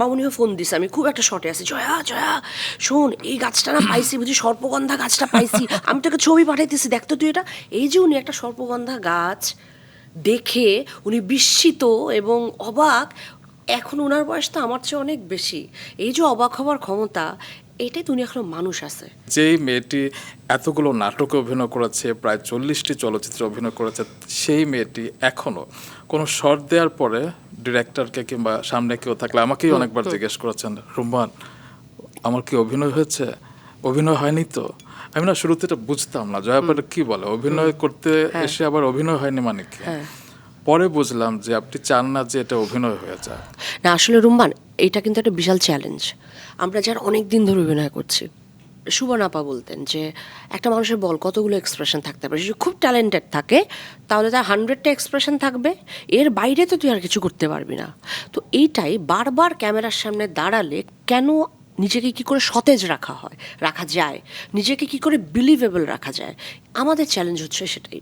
মামুনিও phone দিছে। আমি খুব একটা শর্টে আছি। জয়া জয়া শোন এই গাছটা না পাইছি বুঝি সর্পগন্ধা গাছটা পাইছি। আমি তোকে ছবি পাঠাইতেছি দেখতো তুই এটা। এই যে উনি একটা সর্পগন্ধা গাছ দেখে উনি বিস্মিত এবং অবাক এখন ওনার বয়স তো আমার চেয়ে অনেক বেশি। এই যে অবাক হওয়ার ক্ষমতা এটাই তো উনি এখনও মানুষ আছে। যেই মেয়েটি এতগুলো নাটকে অভিনয় করেছে প্রায় চল্লিশটি চলচ্চিত্রে অভিনয় করেছে সেই মেয়েটি এখনও কোনো শর্ট দেওয়ার পরে ডিরেক্টরকে কিংবা সামনে কেউ থাকলে আমাকেই অনেকবার জিজ্ঞেস করেছেন রুম্মান আমার কি অভিনয় হয়েছে? অভিনয় হয়নি তো? আমি না শুরুতে এটা বুঝতাম না জয়াপাটা কি বলে অভিনয় করতে এসে আবার অভিনয় হয়নি মানে কি? পরে বুঝলাম যে আপনি চান না যে এটা অভিনয় হয়ে যায় না আসলে রুম্মান এটা কিন্তু একটা বিশাল চ্যালেঞ্জ আমরা যার অনেক দিন ধরে অভিনয় করছি। সুবর্ণ আপা বলতেন যে, একটা মানুষের বল কতগুলো এক্সপ্রেশন থাকতে পারে? যদি খুব ট্যালেন্টেড থাকে, তাহলে তার হান্ড্রেডটা এক্সপ্রেশন থাকবে, এর বাইরে তো তুই আর কিছু করতে পারবি না। তো এইটাই বারবার ক্যামেরার সামনে দাঁড়ালে কেন নিজেকে কি করে সতেজ রাখা হয়, রাখা যায়? নিজেকে কি করে বিলিভেবল রাখা যায়? আমাদের চ্যালেঞ্জ হচ্ছে সেটাই।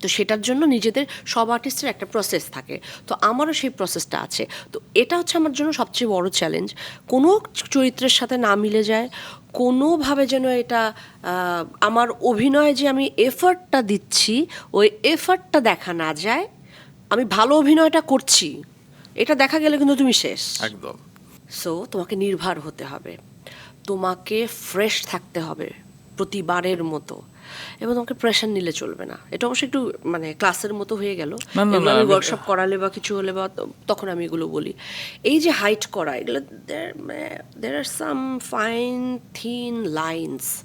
তো সেটার জন্য নিজেদের সব আর্টিস্টের একটা প্রসেস থাকে। তো আমারও সেই প্রসেসটা আছে। তো এটা হচ্ছে আমার জন্য সবচেয়ে বড় চ্যালেঞ্জ কোনো চরিত্রের সাথে না মিলে যায় কোনোভাবে যেন এটা আমার অভিনয়ে যে আমি এফার্টটা দিচ্ছি ওই এফার্টটা দেখা না যায় আমি ভালো অভিনয়টা করছি এটা দেখা গেলে কিন্তু তুমি শেষ। একদম। সো তোমাকে নির্ভর হতে হবে। তোমাকে ফ্রেশ থাকতে হবে প্রতিবারের মতো। এবং তোমাকে প্রেশার নিলে চলবে না। এটা অবশ্যই একটু মানে ক্লাসের মতো হয়ে গেল। আমি ওয়ার্কশপ করালে বা কিছু হলে বা তো- তখন আমি এগুলো বলি। এই যে হাইট করা এগুলো দের আর সাম ফাইন থিন লাইন্স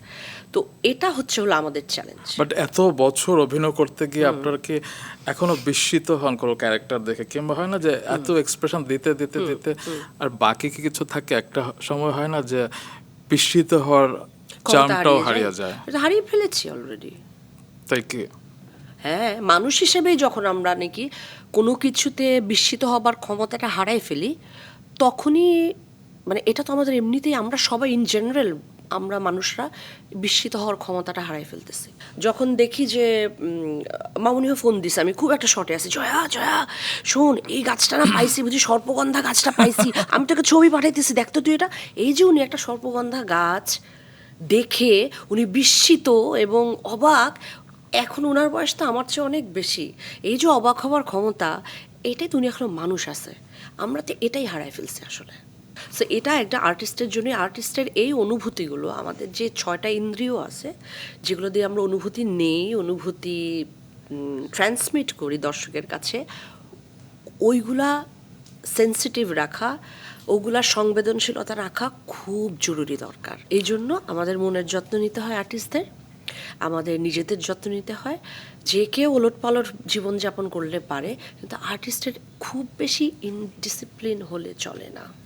তো এটা হচ্ছে হলো আমাদের চ্যালেঞ্জ বাট এত বছর অভিনয় করতে গিয়ে আপনার কি এখনও বিস্মিত হন কোনো ক্যারেক্টার দেখে? কিংবা হয় না যে এত এক্সপ্রেশন দিতে দিতে দিতে আর বাকি কি কিছু থাকে? একটা সময় হয় না যে বিস্মিত হওয়ার চামটাও হারিয়ে যায়। এটা হারিয়ে ফেলেছি অলরেডি তাই কি? হ্যাঁ মানুষ হিসেবেই যখন আমরা নাকি কোনো কিছুতে বিস্মিত হবার ক্ষমতাটা হারাই ফেলি তখনই মানে এটা তো আমাদের এমনিতেই আমরা সবাই ইন জেনারেল আমরা মানুষরা বিস্মিত হওয়ার ক্ষমতাটা হারাই ফেলতেছি। যখন দেখি যে মামুনিও ফোন দিছে আমি খুব একটা শর্টে আছি জয়া জয়া শোন এই গাছটা না পাইছি বুঝি সর্পগন্ধা গাছটা পাইছি আমি তোকে ছবি পাঠাইতেছি দেখতো তুই এটা। এই যে উনি একটা সর্পগন্ধা গাছ দেখে উনি বিস্মিত এবং অবাক। এখন ওনার বয়স তো আমার চেয়ে অনেক বেশি। এই যে অবাক হওয়ার ক্ষমতা, এটাই তো উনি এখনও মানুষ আছে। আমরা তো এটাই হারাই ফেলছি আসলে। সো এটা একটা আর্টিস্টের জন্য আর্টিস্টের এই অনুভূতিগুলো, আমাদের যে ছয়টা ইন্দ্রিয় আছে, যেগুলো দিয়ে আমরা অনুভূতি নেই, অনুভূতি ট্রান্সমিট করি দর্শকের কাছে, ওইগুলা সেন্সিটিভ রাখা, ওগুলা সংবেদনশীলতা রাখা খুব জরুরি দরকার। এই জন্য আমাদের মনের যত্ন নিতে হয় আর্টিস্টদের আমাদের নিজেদের যত্ন নিতে হয়। যে কেউ ওলট পালট জীবনযাপন করলে পারে, কিন্তু আর্টিস্টের খুব বেশি ইনডিসিপ্লিন হলে চলে না।